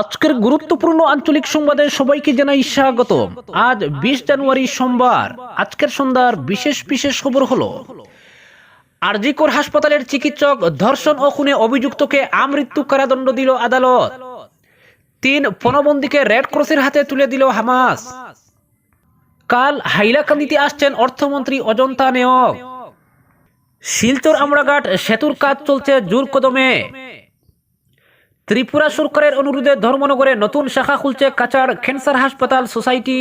আজকের গুরুত্বপূর্ণ আঞ্চলিক সংবাদে সবাইকে জানাই স্বাগত। আজ বিশ জানুয়ারি সোমবার, আজকের সন্ধ্যার বিশেষ বিশেষ খবর হলো, আরজিকর হাসপাতালের চিকিৎসক ধর্ষণ ও খুনে অভিযুক্তকে আমৃত্যু কারাদণ্ড দিল আদালত। তিন পণবন্দীকে রেড ক্রসের হাতে তুলে দিল হামাস। কাল হাইলাকান্দিতে আসছেন অর্থমন্ত্রী অজন্তা নেয়ক শিলচর আমরাঘাট সেতুর কাজ চলছে জোর কদমে ত্রিপুরা সরকারের অনুরোধে ধর্মনগরে নতুন শাখা খুলছে কাচার ক্যান্সার হাসপাতাল সোসাইটি।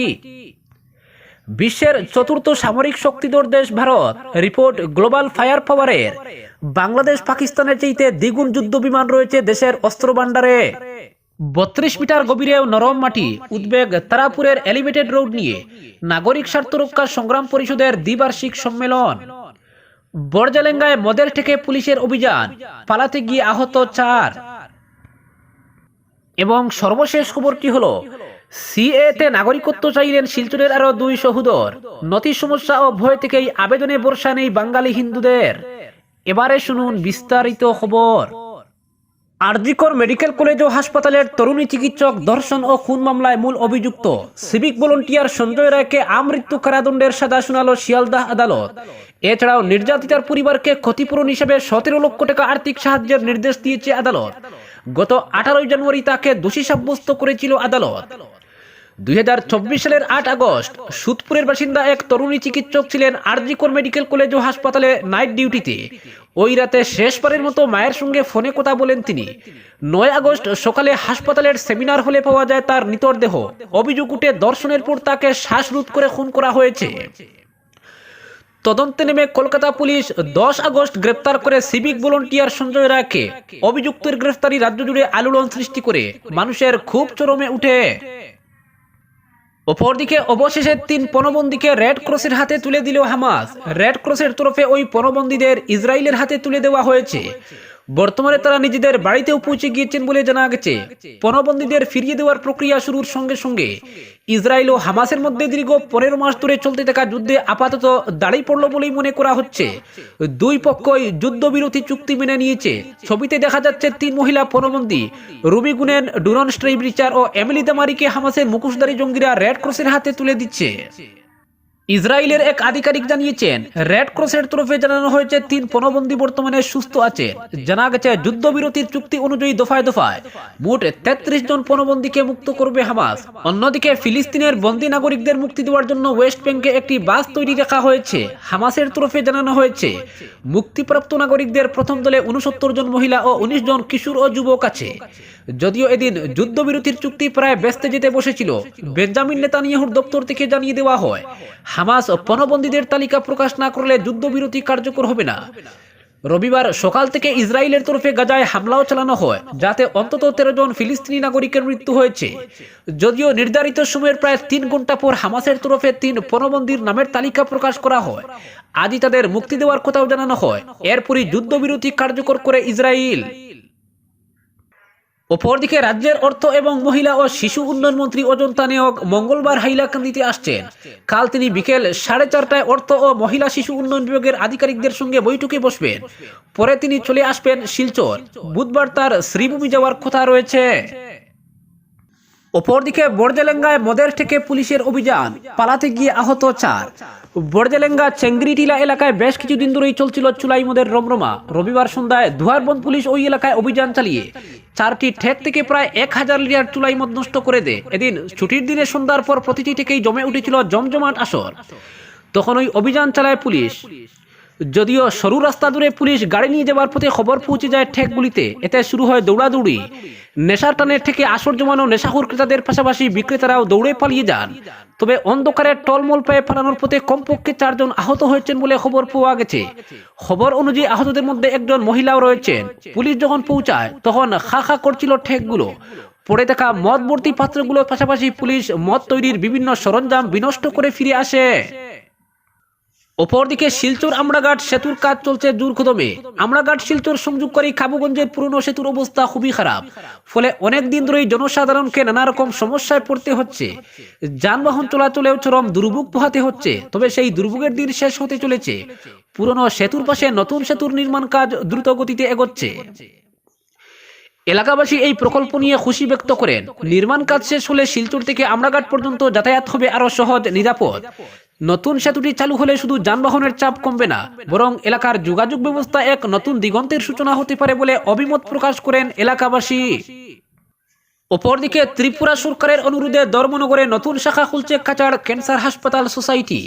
বিশ্বের চতুর্থ সামরিক শক্তিধর দেশ ভারত, রিপোর্ট গ্লোবাল ফায়ার পাওয়ারের। বাংলাদেশ পাকিস্তানের চাইতে দ্বিগুণ যুদ্ধ বিমান রয়েছে দেশের অস্ত্র ভাণ্ডারে বত্রিশ মিটার গভীরেও নরম মাটি, উদ্বেগ তারাপুরের এলিভেটেড রোড নিয়ে নাগরিক স্বার্থ রক্ষা সংগ্রাম পরিষদের দ্বিবার্ষিক সম্মেলন। বরজালেঙ্গায় মদের থেকে পুলিশের অভিযান, পালাতে গিয়ে আহত চার। এবং সর্বশেষ খবরটি হলো? সিএতে নাগরিকত্ব চাইলেন শিলচরের আরও দুই সহোদর। নথি সমস্যা ও ভয় থেকেই আবেদনে বর্ষা নেই বাঙালি হিন্দুদের। এবারে শুনুন বিস্তারিত খবর। আরজিকর মেডিকেল কলেজ ও হাসপাতালের তরুণী চিকিৎসক ধর্ষণ ও খুন মামলায় মূল অভিযুক্ত সিভিক ভলেন্টিয়ার সঞ্জয় রায়কে আমৃত্যু কারাদণ্ডের সাজা শোনালো শিয়ালদাহ আদালত। এছাড়াও নির্যাতিতার পরিবারকে ক্ষতিপূরণ হিসেবে সতেরো লক্ষ টাকা আর্থিক সাহায্যের নির্দেশ দিয়েছে আদালত। গত আঠারোই জানুয়ারি তাকে দোষী সাব্যস্ত করেছিল আদালত। দুই সালের আট আগস্ট, সুদপুরের বাসিন্দা এক তরুণী চিকিৎসক ছিলেন আরজিকর মেডিকেল কলেজ ও হাসপাতালে নাইট ডিউটিতে। ওই রাতে শেষবারের মতো মায়ের সঙ্গে ফোনে কথা বলেন তিনি। নয় আগস্ট সকালে হাসপাতালের সেমিনার হলে পাওয়া যায় তার নিতর দেহ। অভিযোগ উঠে দর্শনের পর তাকে শ্বাসরোধ করে খুন করা হয়েছে। তদন্তে নেমে কলকাতা পুলিশ দশ আগস্ট গ্রেপ্তার করে সিভিক ভলন্টিয়ার সঞ্জয় রায়কে। অভিযুক্তের গ্রেফতারি রাজ্য জুড়ে আলোড়ন সৃষ্টি করে। মানুষের খুব চরমে উঠে। অপরদিকে অবশেষে তিন পণবন্দীকে রেড ক্রসের হাতে তুলে দিল হামাস। রেড ক্রসের তরফে ওই পণবন্দীদের ইসরায়েলের হাতে তুলে দেওয়া হয়েছে। বর্তমানে তারা নিজেদের বাড়িতেও পৌঁছে গিয়েছেন বলে জানা গেছে। পণবন্দীদের ফিরিয়ে দেওয়ার প্রক্রিয়া শুরুর সঙ্গে সঙ্গে ইসরায়েল ও হামাসের মধ্যে দীর্ঘ পনেরো মাস ধরে চলতে থাকা যুদ্ধে আপাতত দাঁড়িয়ে পড়ল বলেই মনে করা হচ্ছে। দুই পক্ষই যুদ্ধবিরতি চুক্তি মেনে নিয়েছে। ছবিতে দেখা যাচ্ছে, তিন মহিলা পণবন্দী, রুবি গুনেন, ডুরন স্ট্রেইব্রিচার ও এমিলি দামারিকে হামাসের মুখোশধারী জঙ্গিরা রেড ক্রসের হাতে তুলে দিচ্ছে। ইসরায়েলের এক আধিকারিক জানিয়েছেন, রেড ক্রসের তরফে জানানো হয়েছে, তিন পণবন্দী বর্তমানে সুস্থ আছে। জানা গেছে যুদ্ধবিরতির চুক্তি অনুযায়ী দফায় দফায় মোট তেত্রিশ জন পণবন্দীকে মুক্ত করবে হামাস। অন্যদিকে, ফিলিস্তিনের বন্দী নাগরিকদের মুক্তি দেওয়ার জন্য ওয়েস্ট ব্যাংকে একটি বাস তৈরি রাখা হয়েছে। হামাসের তরফে জানানো হয়েছে, মুক্তিপ্রাপ্ত নাগরিকদের প্রথম দলে উনসত্তর জন মহিলা ও উনিশ জন কিশোর ও যুবক আছে। যদিও এদিন যুদ্ধবিরতির চুক্তি প্রায় ব্যস্ত যেতে বসেছিল, বেঞ্জামিন নেতানিয়াহুর দপ্তর থেকে জানিয়ে দেওয়া হয় হামাস পণবন্দীদের তালিকা প্রকাশ না করলে যুদ্ধবিরতি কার্যকর হবে না। রবিবার সকাল থেকে ইসরায়েলের তরফে গাজায় হামলাও চালানো হয়, যাতে অন্তত তেরো জন ফিলিস্তিনি নাগরিকের মৃত্যু হয়েছে। যদিও নির্ধারিত সময়ের প্রায় তিন ঘণ্টা পর হামাসের তরফে তিন পণবন্দির নামের তালিকা প্রকাশ করা হয়। আজই তাদের মুক্তি দেওয়ার কথাও জানানো হয়। এরপরই যুদ্ধবিরতি কার্যকর করে ইসরায়েল। অপরদিকে রাজ্যের অর্থ এবং মহিলা ও শিশু উন্নয়ন মন্ত্রী অজন্তা নেয়ক মঙ্গলবার হাইলাকান্দিতে আসছেন। কাল তিনি বিকেল সাড়ে চারটায় অর্থ ও মহিলা শিশু উন্নয়ন বিভাগের আধিকারিকদের সঙ্গে বৈঠকে বসবেন। পরে তিনি চলে আসবেন শিলচর। বুধবার তার শ্রীভূমি যাওয়ার কথা রয়েছে। অপরদিকে বর্জেলেঙ্গায় মদের থেকে পুলিশের অভিযান। পালাতে গিয়ে আহত চার। বর্জেলেঙ্গা চেঙ্গরিটিলা এলাকায় বেশ কিছুদিন ধরেই চলছিল চুলাই মদের রমরমা। রবিবার সন্ধ্যায় দুয়ারবন পুলিশ ওই এলাকায় অভিযান চালিয়ে চারটি ঠেক থেকে প্রায় এক হাজার লিটার চুলাই মদ নষ্ট করে দেয়। এদিন ছুটির দিনে সন্ধ্যার পর প্রতিটি থেকেই জমে উঠেছিল জমজমাট আসর। তখন ওই অভিযান চালায় পুলিশ। যদিও সরু রাস্তা দূরে পুলিশ গাড়ি নিয়ে যাওয়ার পথে খবর পৌঁছে যায় ঠেকগুলিতে। এতে শুরু হয় দৌড়াদৌড়ি। নেশার টানের থেকে আসর জমানো নেশাখুর ক্রেতাদের পাশাপাশি বিক্রেতারাও দৌড়ে পালিয়ে যান। তবে অন্ধকারে টলমল পেয়ে পালানোর পথে কমপক্ষে চারজন আহত হয়েছেন বলে খবর পাওয়া গেছে। খবর অনুযায়ী আহতদের মধ্যে একজন মহিলাও রয়েছেন। পুলিশ যখন পৌঁছায়, তখন খা খা করছিল ঠেকগুলো। পড়ে থাকা মদ ভর্তি পাত্রগুলোর পাশাপাশি পুলিশ মদ তৈরির বিভিন্ন সরঞ্জাম বিনষ্ট করে ফিরে আসে। অপরদিকে শিলচর আমরাঘাট সেতুর কাজ চলছে জোর কদমে আমরাঘাট শিলচর সংযোগকারী কাবুগঞ্জের পুরনো সেতুর অবস্থা খুবই খারাপ। ফলে অনেক দিন ধরেই জনসাধারণকে নানা রকম সমস্যায় পড়তে হচ্ছে। যানবাহন চলাচলেও চরম দুর্ভোগ পোহাতে হচ্ছে। তবে সেই দুর্ভোগের দিন শেষ হতে চলেছে। পুরনো সেতুর পাশে নতুন সেতুর নির্মাণ কাজ দ্রুত গতিতে এগোচ্ছে। এলাকাবাসী এই প্রকল্প নিয়ে খুশি ব্যক্ত করেন। নির্মাণ কাজ শেষ হলে শিলচর থেকে আমরাঘাট পর্যন্ত যাতায়াত হবে আরও সহজ, নিরাপদ। নতুন সেতুটি চালু হলে শুধু যানবাহনের চাপ কমবে না, বরং এলাকার যোগাযোগ ব্যবস্থা এক নতুন দিগন্তের সূচনা হতে পারে বলে অভিমত প্রকাশ করেন এলাকাবাসী। অপরদিকে ত্রিপুরা সরকারের অনুরোধে ধর্মনগরে নতুন শাখা খুলছে কাচার ক্যান্সার হাসপাতাল সোসাইটি।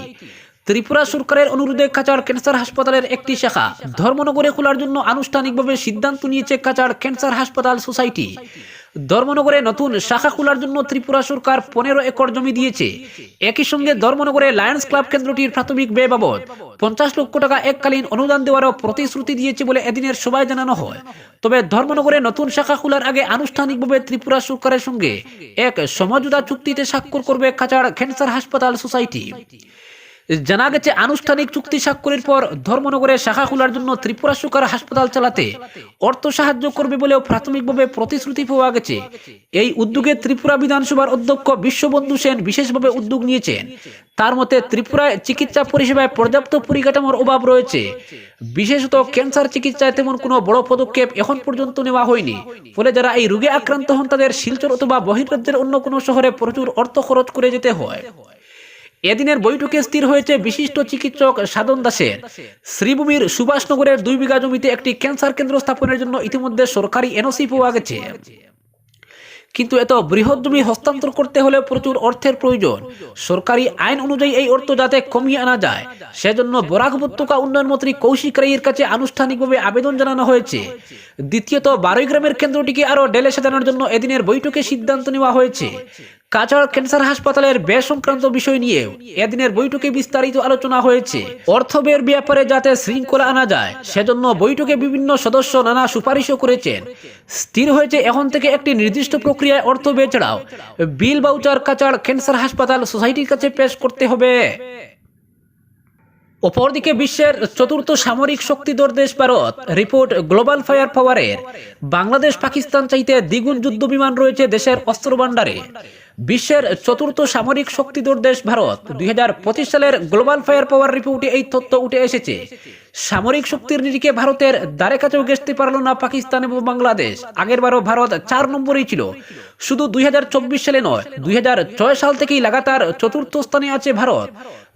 ত্রিপুরা সরকারের অনুরোধে কাচার ক্যান্সার হাসপাতালের একটি শাখা ধর্মনগরে খোলার জন্য আনুষ্ঠানিকভাবে সিদ্ধান্ত নিয়েছে কাচার ক্যান্সার হাসপাতাল সোসাইটি। ধর্মনগরে নতুন শাখা খোলার জন্য ত্রিপুরা সরকার পনেরো একর জমি দিয়েছে। একই সঙ্গে ধর্মনগরে লায়ন্স ক্লাব কেন্দ্রটির প্রাথমিক ব্যয় বাবদ পঞ্চাশ লক্ষ টাকা এককালীন অনুদান দেওয়ারও প্রতিশ্রুতি দিয়েছে বলে এদিনের সভায় জানানো হয়। তবে ধর্মনগরে নতুন শাখা খোলার আগে আনুষ্ঠানিকভাবে ত্রিপুরা সরকারের সঙ্গে এক সমঝোতা চুক্তিতে স্বাক্ষর করবে কাচার ক্যান্সার হাসপাতাল সোসাইটি। জানা গেছে, আনুষ্ঠানিক চুক্তি স্বাক্ষরের পর ধর্মনগরে শাখা খোলার জন্য ত্রিপুরা সরকার হাসপাতাল চালাতে অর্থ সাহায্য করবে বলেও প্রাথমিকভাবে প্রতিশ্রুতি পাওয়া গেছে। এই উদ্যোগে ত্রিপুরা বিধানসভার অধ্যক্ষ বিশ্ববন্ধু সেন বিশেষভাবে উদ্যোগ নিয়েছেন। তার মতে, ত্রিপুরায় চিকিৎসা পরিষেবায় পর্যাপ্ত পরিকাঠামোর অভাব রয়েছে। বিশেষত ক্যান্সার চিকিৎসায় তেমন কোনো বড় পদক্ষেপ এখন পর্যন্ত নেওয়া হয়নি। ফলে যারা এই রোগে আক্রান্ত হন, তাদের শিলচর অথবা বহির্রাজ্যের অন্য কোনো শহরে প্রচুর অর্থ খরচ করে যেতে হয়। এদিনের বৈঠকে স্থির হয়েছে বিশিষ্ট চিকিৎসক সাধন দাসের। শ্রীভূমির সুভাষনগরের দুই বিঘা জমিতে একটি ক্যান্সার কেন্দ্র স্থাপনের জন্য ইতিমধ্যে সরকারি এনওসি পাওয়া গেছে। কিন্তু এত বৃহৎ জমি হস্তান্তর করতে হলে প্রচুর অর্থের প্রয়োজন। সরকারি আইন অনুযায়ী এই অর্থ যাতে কমিয়ে আনা যায়, সেজন্য বরাক উপত্যকা উন্নয়ন মন্ত্রী কৌশিক রায়ের কাছে আনুষ্ঠানিকভাবে আবেদন জানানো হয়েছে। দ্বিতীয়ত বারোই গ্রামের কেন্দ্রটিকে আরও ডেলে সাজানোর জন্য এদিনের বৈঠকে সিদ্ধান্ত নেওয়া হয়েছে। কাছাড় ক্যান্সার হাসপাতালের ব্যয় সংক্রান্ত বিষয় নিয়েও এদিনের বৈঠকে বিস্তারিত আলোচনা হয়েছে। অর্থ ব্যয়ের ব্যাপারে যাতে শৃঙ্খলা আনা যায়, সেজন্য বৈঠকে বিভিন্ন সদস্য নানা সুপারিশও করেছেন। স্থির হয়েছে এখন থেকে একটি নির্দিষ্ট প্রক্রিয়ায় অর্থ ব্যয় ছাড়াও বিল বাউচার কাছাড় ক্যান্সার হাসপাতাল সোসাইটির কাছে পেশ করতে হবে। অপরদিকে বিশ্বের চতুর্থ সামরিক শক্তিধর দেশ ভারত, রিপোর্ট গ্লোবাল ফায়ার পাওয়ারের। বাংলাদেশ পাকিস্তান চাইতে দ্বিগুণ যুদ্ধ বিমান রয়েছে দেশের অস্ত্র ভাণ্ডারে বিশ্বের চতুর্থ সামরিক শক্তিধর দেশ ভারত। দুই হাজার পঁচিশ সালের গ্লোবাল ফায়ার পাওয়ার রিপোর্টে এই তথ্য উঠে এসেছে। সামরিক শক্তির নিরিখে ভারতের দ্বারে কাছেও গেছতে পারল না পাকিস্তান এবং বাংলাদেশ। আগের বারও ভারত চার নম্বরেই ছিল। শুধু দুই সালে নয়, দুই সাল থেকেই লাগাতার চতুর্থ স্থানে আছে ভারত।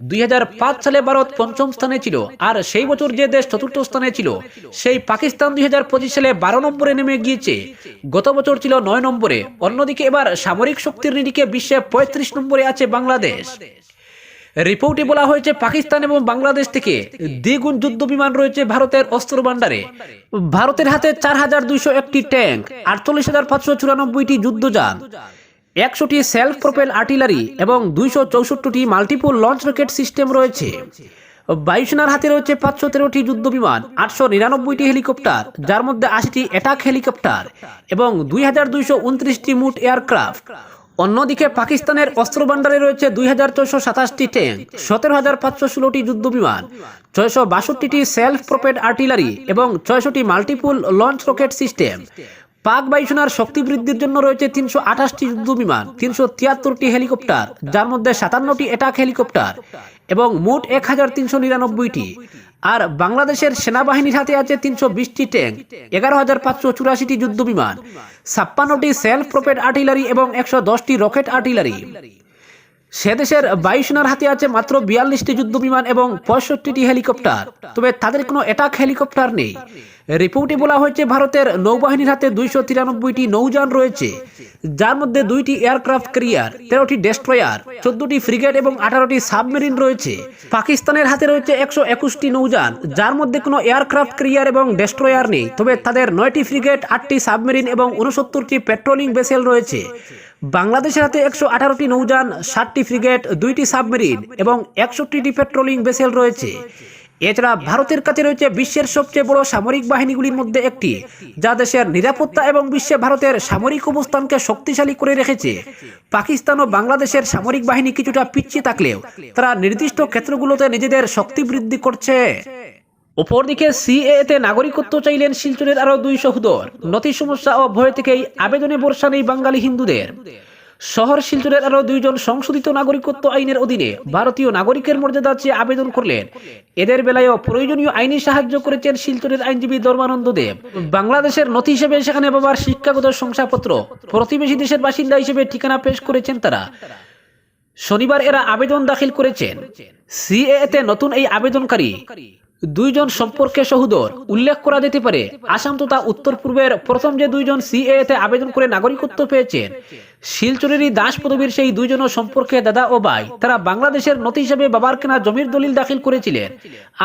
দুই হাজার পাঁচ সালে ভারত পঞ্চম স্থানে ছিল, আর সেই বছর যে দেশ চতুর্থ স্থানে ছিল, সেই পাকিস্তান দুই হাজার পঁচিশ সালে বারো নম্বরে নেমে গিয়েছে। গত বছর ছিল নয় নম্বরে। অন্যদিকে এবার সামরিক শক্তির নিরিখে বিশ্বে পঁয়ত্রিশ নম্বরে আছে বাংলাদেশ। রিপোর্টে বলা হয়েছে পাকিস্তান এবং বাংলাদেশ থেকে দ্বিগুণ যুদ্ধ বিমান রয়েছে ভারতের অস্ত্র ভাণ্ডারে। ভারতের হাতে চার হাজার দুইশো একটি ট্যাঙ্ক, আটচল্লিশ হাজার পাঁচশো চুরানব্বইটি যুদ্ধযান একশোটি সেলফ প্রোপেল আর্টিলারি এবং দুইশো চৌষট্টিটি মাল্টিপল লঞ্চ রকেট সিস্টেম রয়েছে। বায়ুসেনার হাতে রয়েছে পাঁচশো তেরোটি যুদ্ধ বিমান, আটশো নিরানব্বইটি হেলিকপ্টার, যার মধ্যে আশিটি অ্যাটাক হেলিকপ্টার এবং দুই হাজার দুইশো উনত্রিশটি মুট এয়ারক্রাফট অন্যদিকে পাকিস্তানের অস্ত্র ভাণ্ডারে রয়েছে দুই হাজার ছয়শো সাতাশটি ট্যাঙ্ক, সতেরো হাজার পাঁচশো ষোলোটি যুদ্ধ বিমান ছয়শো বাষট্টিটি সেলফ প্রোপেড আর্টিলারি এবং ছয়শটি multiple launch rocket system Pak বায়ুসেনার শক্তি বৃদ্ধির জন্য রয়েছে তিনশো আঠাশটি যুদ্ধ বিমান তিনশো তিয়াত্তরটি হেলিকপ্টার, যার মধ্যে সাতান্নটি অ্যাটাক হেলিকপ্টার এবং মোট এক হাজার তিনশো নিরানব্বইটি আর বাংলাদেশের সেনাবাহিনীর হাতে আছে তিনশো বিশটি ট্যাঙ্ক, এগারো হাজার পাঁচশো চুরাশিটি যুদ্ধ বিমান ছাপ্পান্নটি সেলফ প্রোপেড আর্টিলারি এবং একশো দশটি রকেট আর্টিলারি সে দেশের বায়ুসেনার হাতে আছে মাত্র বিয়াল্লিশটি যুদ্ধ বিমান এবং পঁয়ষট্টিটি হেলিকপ্টার। তবে তাদের কোনো অ্যাটাক হেলিকপ্টার নেই। রিপোর্টে বলা হয়েছে ভারতের নৌবাহিনীর হাতে দুইশো তিরানব্বইটি নৌযান রয়েছে, যার মধ্যে দুইটি এয়ারক্রাফট ক্যারিয়ার তেরোটি ডেস্ট্রয়ার চোদ্দটি ফ্রিগেট এবং আঠারোটি সাবমেরিন রয়েছে। পাকিস্তানের হাতে রয়েছে একশো একুশটি নৌযান, যার মধ্যে কোনো এয়ারক্রাফট ক্যারিয়ার এবং ডেস্ট্রয়ার নেই। তবে তাদের নয়টি ফ্রিগেট আটটি সাবমেরিন এবং উনসত্তরটি পেট্রোলিং ভেসেল রয়েছে। বাংলাদেশের হাতে একশো আঠারোটি নৌযান, ষাটটি ফ্রিগেট, দুইটি সাবমেরিন এবং একষট্টিটি পেট্রোলিং ভেসেল রয়েছে। এছাড়া ভারতের কাছে রয়েছে বিশ্বের সবচেয়ে বড় সামরিক বাহিনীগুলির মধ্যে একটি, যা দেশের নিরাপত্তা এবং বিশ্বে ভারতের সামরিক অবস্থানকে শক্তিশালী করে রেখেছে। পাকিস্তান ও বাংলাদেশের সামরিক বাহিনী কিছুটা পিছিয়ে থাকলেও তারা নির্দিষ্ট ক্ষেত্রগুলোতে নিজেদের শক্তি বৃদ্ধি করছে। অপরদিকে সিএতে নাগরিকত্ব চাইলেন শিলচরের আরও দুই সহোদর। নথি সমস্যা ও ভয় থেকেই আবেদনে বর্ষা নেই বাঙালি হিন্দুদের। শহর শিলচরের আরও দুইজন সংশোধিত নাগরিকত্ব আইনের অধীনে ভারতীয় নাগরিকের মর্যাদা চেয়ে আবেদন করলেন। এদের বেলায়ও প্রয়োজনীয় আইনি সাহায্য করেছেন শিলচরের আইনজীবী ধর্মানন্দ দেব। বাংলাদেশের নথি হিসেবে সেখানে বাবার শিক্ষাগত শংসাপত্র। প্রতিবেশী দেশের বাসিন্দা হিসেবে ঠিকানা পেশ করেছেন তারা। শনিবার এরা আবেদন দাখিল করেছেন। সিএতে নতুন এই আবেদনকারী দুইজন সম্পর্কে সহোদর উল্লেখ করা যেতে পারে। আসাম তথা উত্তর পূর্বের প্রথম যে দুইজন সিএতে আবেদন করে নাগরিকত্ব পেয়েছেন, শিলচরেরই দাস পদবীর সেই দুইজন সম্পর্কে দাদা ও ভাই, তারা বাংলাদেশের নথি হিসেবে বাবার কেনা জমির দলিল দাখিল করেছিলেন।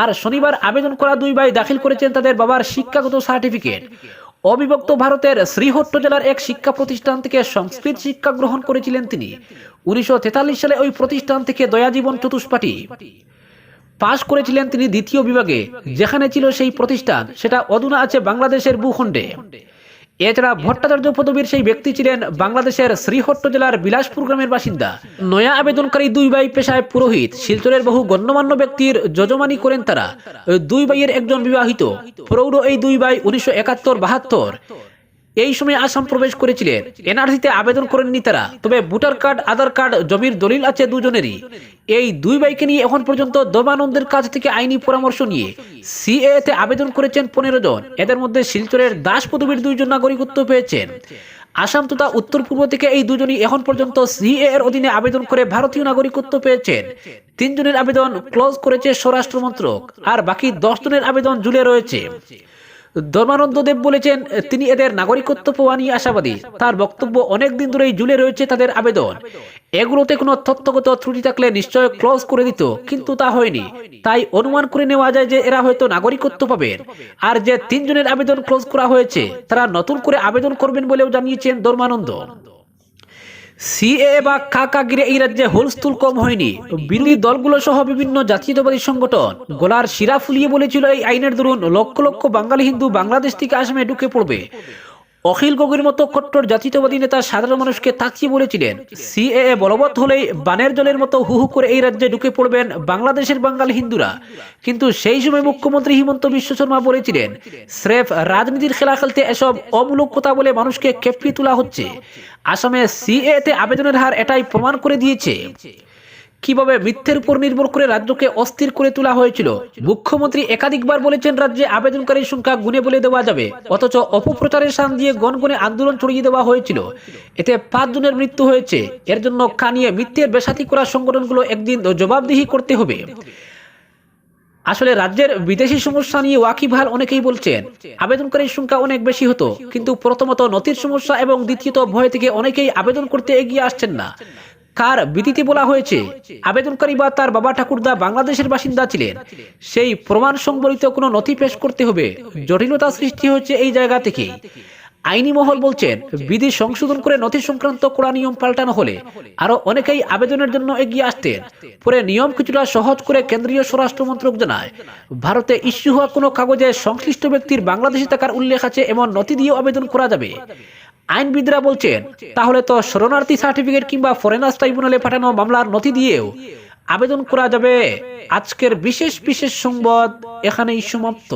আর শনিবার আবেদন করা দুই ভাই দাখিল করেছেন তাদের বাবার শিক্ষাগত সার্টিফিকেট। অবিভক্ত ভারতের শ্রীহট্ট জেলার এক শিক্ষা প্রতিষ্ঠান থেকে সংস্কৃত শিক্ষা গ্রহণ করেছিলেন তিনি। উনিশশো তেতাল্লিশ সালে ওই প্রতিষ্ঠান থেকে দয়াজীবন চতুষ্পাঠী। পাশ করেছিলেন তিনি দ্বিতীয় বিভাগে, যেখানে ছিল সেই প্রতিষ্ঠান। সেটা অধুনা আছে বাংলাদেশের ভূখণ্ডে। এছাড়া ভট্টাচার্য পদবীর সেই ব্যক্তি ছিলেন বাংলাদেশের শ্রীহট্ট জেলার বিলাসপুর গ্রামের বাসিন্দা। নয়া আবেদনকারী দুই ভাই পেশায় পুরোহিত। শিলচরের বহু গণ্যমান্য ব্যক্তির যজমানি করেন তারা। দুই ভাইয়ের একজন বিবাহিত। প্রৌঢ় এই দুই ভাই উনিশশো একাত্তর বাহাত্তর। এই সময় আসাম প্রবেশ করেছিলেন। এনআরসিতে আবেদন করেননি তারা। তবে ভোটার কার্ড, আধার কার্ড, জমির দলিল আছে দুজনেরই। এই দুই বাইকে নিয়ে এখন পর্যন্ত দমানন্দের কাছ থেকে আইনি পরামর্শ নিয়ে সিএ তে আবেদন করেছেন পনেরো জন। এদের মধ্যে শিলচরের দাস পদবীর দুইজন নাগরিকত্ব পেয়েছেন। আসাম তথা উত্তর পূর্ব থেকে এই দুজনই এখন পর্যন্ত সিএ এর অধীনে আবেদন করে ভারতীয় নাগরিকত্ব পেয়েছেন। তিনজনের আবেদন ক্লোজ করেছে স্বরাষ্ট্র মন্ত্রক। আর বাকি দশ জনের আবেদন ঝুলে রয়েছে। ধর্মানন্দ দেব বলেছেন, তিনি এদের নাগরিকত্ব পাওয়া নিয়ে আশাবাদী। তার বক্তব্য অনেকদিন ধরেই জুলে রয়েছে তাদের আবেদন। এগুলোতে কোনো তথ্যগত ত্রুটি থাকলে নিশ্চয় ক্লোজ করে দিত, কিন্তু তা হয়নি। তাই অনুমান করে নেওয়া যায় যে এরা হয়তো নাগরিকত্ব পাবেন। আর যে তিনজনের আবেদন ক্লোজ করা হয়েছে, তারা নতুন করে আবেদন করবেন বলেও জানিয়েছেন ধর্মানন্দ। সিএ বা কাকাগিরে এই রাজ্যে হুলস্থুল কম হয়নি। বিরোধী দলগুলো সহ বিভিন্ন জাতীয়তাবাদী সংগঠন গোলার শিরা ফুলিয়ে বলেছিল এই আইনের দরুন লক্ষ লক্ষ বাঙালি হিন্দু বাংলাদেশ থেকে আসামে ঢুকে পড়বে। অখিল গগৈর মতো কট্টর জাতীয়তাবাদী নেতা সাধারণ মানুষকে তাকিয়ে বলেছিলেন সিএ বলবৎ হলেই বানের জলের মতো হু হু করে এই রাজ্যে ঢুকে পড়বেন বাংলাদেশের বাঙালি হিন্দুরা। কিন্তু সেই সময় মুখ্যমন্ত্রী হিমন্ত বিশ্ব শর্মা বলেছিলেন, স্রেফ রাজনীতির খেলা খেলতে এসব অমূলক কথা বলে মানুষকে খেপিয়ে তোলা হচ্ছে। আসামে সিএ তে আবেদনের হার এটাই প্রমাণ করে দিয়েছে। কীভাবে মিথ্যের উপর নির্ভর করে রাজ্যকে অস্থির করে তোলা হয়েছিল? মুখ্যমন্ত্রী একাধিকবার বলেছেন, রাজ্যে আবেদনকারীর সংখ্যা গুনে বলে দেওয়া যাবে। অথচ অপপ্রচারের সান দিয়ে গনগনে আন্দোলন ছড়িয়ে দেওয়া হয়েছিল। এতে পাঁচ জনের মৃত্যু হয়েছে। এর জন্য কানিয়ে মিথ্যের বেসাতি করা সংগঠনগুলো একদিন জবাবদিহি করতে হবে। আসলে রাজ্যের বিদেশি সমস্যা নিয়ে ওয়াকিবহাল অনেকেই বলছেন, আবেদনকারীর সংখ্যা অনেক বেশি হতো। কিন্তু প্রথমত নথির সমস্যা এবং দ্বিতীয়ত ভয় থেকে অনেকেই আবেদন করতে এগিয়ে আসছেন না। কার বিধিতে বলা হয়েছে? আবেদনকারী বা তার বাবা ঠাকুরদা বাংলাদেশের বাসিন্দা ছিলেন। সেই প্রমাণ সংবলিত কোনো নথি পেশ করতে হবে। জটিলতা সৃষ্টি হচ্ছে এই জায়গা থেকে। আইনি মহল বলছেন, বিধি সংশোধন করে নথি সংক্রান্ত কড়া নিয়ম পাল্টানো হলে আরও অনেকেই আবেদনের জন্য এগিয়ে আসতেন। পরে নিয়ম কিছুটা সহজ করে কেন্দ্রীয় স্বরাষ্ট্র মন্ত্রক জানায়, ভারতে ইস্যু হওয়া কোনো কাগজে সংশ্লিষ্ট ব্যক্তির বাংলাদেশি থাকার উল্লেখ আছে, এমন নথি দিয়েও আবেদন করা যাবে। আইনবিদরা বলছেন, তাহলে তো শরণার্থী সার্টিফিকেট কিংবা ফরেনার্স ট্রাইব্যুনালে পাঠানো মামলার নথি দিয়েও আবেদন করা যাবে। আজকের বিশেষ বিশেষ সংবাদ এখানেই সমাপ্ত।